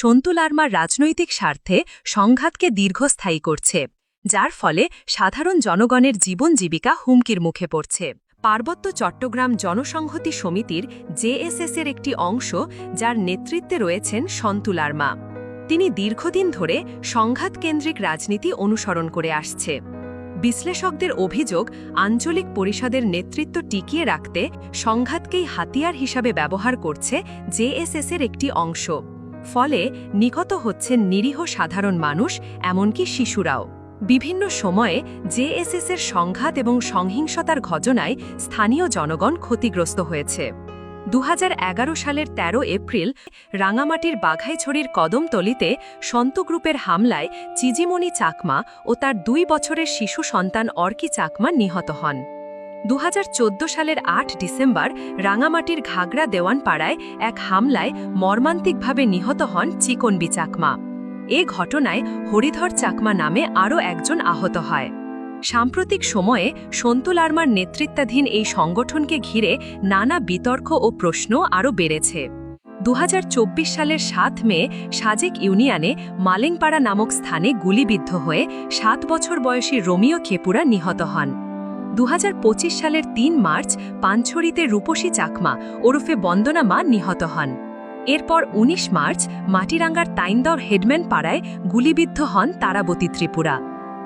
Santu Larmer রাজনৈতিক স্বার্থে সংঘাতকে দীর্ঘস্থায়ী করছে, যার ফলে সাধারণ জনগণের জীবন জীবিকা হুমকির মুখে পড়ছে। পার্বত্য চট্টগ্রাম জনসংহতি সমিতির জেএসএসের একটি অংশ, যার নেতৃত্বে রয়েছেন সন্তু লার্মা তিনি দীর্ঘদিন ধরে সংঘাত কেন্দ্রিক রাজনীতি অনুসরণ করে আসছে। বিশ্লেষকদের অভিযোগ, আঞ্চলিক পরিষদের নেতৃত্ব টিকিয়ে রাখতে সংঘাতকেই হাতিয়ার হিসাবে ব্যবহার করছে জেএসএসের একটি অংশ। ফলে নিকট হচ্ছেন নিরীহ সাধারণ মানুষ, এমনকি শিশুরাও। বিভিন্ন সময়ে জেএসএসের সংঘাত এবং সংহিংসতার ঘটনায় স্থানীয় জনগণ ক্ষতিগ্রস্ত হয়েছে। দু হাজার এগারো সালের ১৩ এপ্রিল, রাঙামাটির বাঘাইছড়ির কদমতলিতে সন্ত গ্রুপের হামলায় চিজিমণি চাকমা ও তার দুই বছরের শিশু সন্তান অর্কি চাকমা নিহত হন। দু হাজার চোদ্দ সালের আট ডিসেম্বর রাঙামাটির ঘাগড়া দেওয়ানপাড়ায় এক হামলায় মর্মান্তিকভাবে নিহত হন চিকনবি চাকমা। এ ঘটনায় হরিধর চাকমা নামে আরও একজন আহত হয়। সাম্প্রতিক সময়ে সন্তু লার্মার নেতৃত্বাধীন এই সংগঠনকে ঘিরে নানা বিতর্ক ও প্রশ্ন আরও বেড়েছে। দুহাজার চব্বিশ সালের সাত মে সাজেক ইউনিয়নে মালেংপাড়া নামক স্থানে গুলিবিদ্ধ হয়ে সাত বছর বয়সী রোমিও খেপুরা নিহত হন। দু হাজার পঁচিশ সালের তিন মার্চ পাঞ্ছড়িতে রূপসী চাকমা ওরফে বন্দনা মা নিহত হন। এরপর ১৯ মার্চ মাটিরাঙ্গার তাইন্দর হেডম্যান পাড়ায় গুলিবিদ্ধ হন তারাবতী ত্রিপুরা।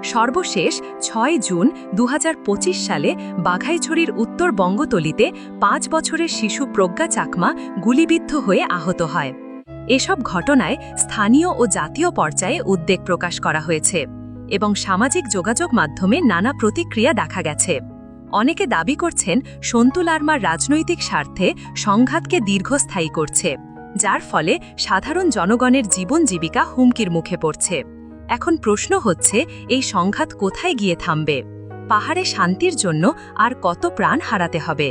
সর্বশেষ ছয় জুন দুহাজার পঁচিশ সালে বাঘাইছড়ির উত্তর বঙ্গতলিতে পাঁচ বছরের শিশু প্রজ্ঞা চাকমা গুলিবিদ্ধ হয়ে আহত হয়। এসব ঘটনায় স্থানীয় ও জাতীয় পর্যায়ে উদ্বেগ প্রকাশ করা হয়েছে। এবং সামাজিক যোগাযোগ মাধ্যমে নানা প্রতিক্রিয়া দেখা গেছে। অনেকে দাবি করছেন, সন্তু লার্মার রাজনৈতিক স্বার্থে সংঘাতকে দীর্ঘস্থায়ী করছে, যার ফলে সাধারণ জনগণের জীবন জীবিকা হুমকির মুখে পড়ছে। এখন প্রশ্ন হচ্ছে, এই সংঘাত কোথায় গিয়ে থামবে? পাহাড়ে শান্তির জন্য আর কত প্রাণ হারাতে হবে?